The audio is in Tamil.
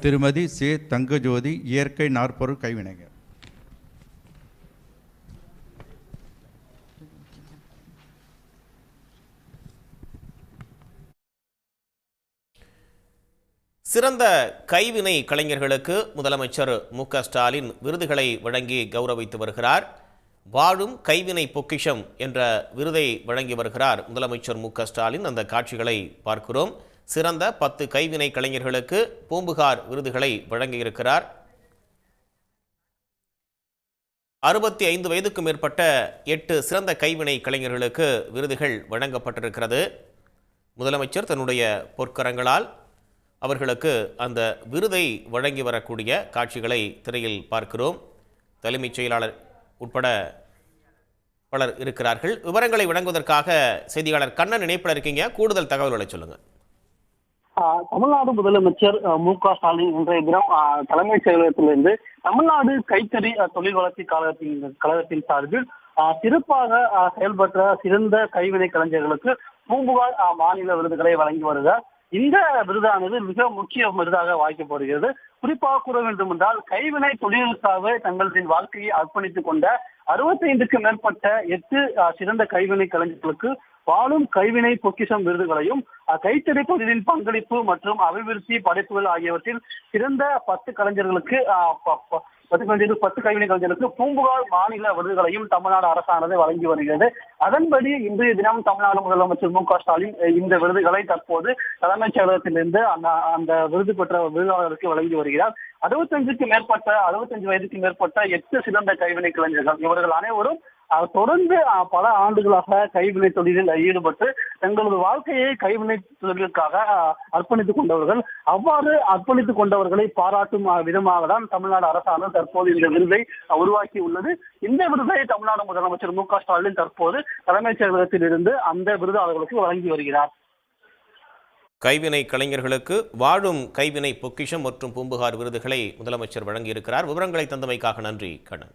திருமதி சே தங்கஜோதி இயற்கை நாற்பொருள் கைவினைஞர். சிறந்த கைவினை கலைஞர்களுக்கு முதலமைச்சர் மு ஸ்டாலின் விருதுகளை வழங்கி கௌரவித்து வருகிறார். வாழும் கைவினை பொக்கிஷம் என்ற விருதை வழங்கி வருகிறார் முதலமைச்சர் மு ஸ்டாலின். அந்த காட்சிகளை பார்க்கிறோம். சிறந்த பத்து கைவினை கலைஞர்களுக்கு பூம்புகார் விருதுகளை வழங்கியிருக்கிறார். அறுபத்தி ஐந்து வயதுக்கு மேற்பட்ட எட்டு சிறந்த கைவினை கலைஞர்களுக்கு விருதுகள் வழங்கப்பட்டிருக்கிறது. முதலமைச்சர் தன்னுடைய பொற்கரங்களால் அவர்களுக்கு அந்த விருதை வழங்கி வரக்கூடிய காட்சிகளை திரையில் பார்க்கிறோம். தலைமைச் செயலாளர் உட்பட பலர் இருக்கிறார்கள். விவரங்களை வழங்குவதற்காக செய்தியாளர் கண்ணன் இணைப்பில் இருக்கீங்க. கூடுதல் தகவல்களை சொல்லுங்கள் தமிழ்நாடு முதலமைச்சர் மு க ஸ்டாலின் இன்றைய தினம் தலைமைச் செயலகத்திலிருந்து தமிழ்நாடு கைத்தறி தொழில் வளர்ச்சி கழகத்தின் கழகத்தின் சார்பில் சிறப்பாக செயல்பட்ட சிறந்த கைவினை கலைஞர்களுக்கு பூம்புகார் மாநில விருதுகளை வழங்கி வருகிறார் இந்த விருதானது மிக முக்கிய விருதாக வாய்க்கப்படுகிறது. குறிப்பாக கூற வேண்டும் என்றால் கைவினை தொழிலுக்காக தங்களின் வாழ்க்கையை அர்ப்பணித்துக் கொண்ட அறுபத்தைந்துக்கு மேற்பட்ட எட்டு ஆஹ் சிறந்த கைவினை கலைஞர்களுக்கு வாழும் கைவினை பொக்கிஷம் விருதுகளையும் கைத்தறி தொழிலின் பங்களிப்பு மற்றும் அபிவிருத்தி படைப்புகள் ஆகியவற்றில் சிறந்த பத்து கலைஞர்களுக்கு பத்து கலைஞர்கள் பத்து கைவினை கலைஞர்களுக்கு பூம்புகார் மாநில விருதுகளையும் தமிழ்நாடு அரசானது வழங்கி வருகிறது. அதன்படி இன்றைய தினம் தமிழ்நாடு முதலமைச்சர் மு க ஸ்டாலின் இந்த விருதுகளை தற்போது தலைமைச் செயலகத்திலிருந்து அந்த அந்த விருது பெற்ற விருதாளருக்கு வழங்கி வருகிறார். அறுபத்தஞ்சுக்கு மேற்பட்ட அறுபத்தஞ்சு வயதுக்கு மேற்பட்ட எட்டு சிறந்த கைவினை கலைஞர்கள் இவர்கள் அனைவரும் தொடர்ந்து பல ஆண்டுகளாக கைவினை தொழிலில் ஈடுபட்டு தங்களது வாழ்க்கையை கைவினை தொழிலுக்காக அர்ப்பணித்துக் கொண்டவர்கள் அவ்வாறு அர்ப்பணித்துக் கொண்டவர்களை பாராட்டும் விதமாக தான் தமிழ்நாடு அரசாங்கம் தற்போது இந்த விருதை உருவாக்கி உள்ளது இந்த விருதை தமிழ்நாடு முதலமைச்சர் மு க ஸ்டாலின் தற்போது தலைமைச் செயலகத்தில் இருந்து அந்த விருதாளர்களுக்கு வழங்கி வருகிறார். கைவினை கலைஞர்களுக்கு வாழும் கைவினை பொக்கிஷம் மற்றும் பூம்புகார் விருதுகளை முதலமைச்சர் வழங்கியிருக்கிறார். விவரங்களை தந்தமைக்காக நன்றி கண்ணன்.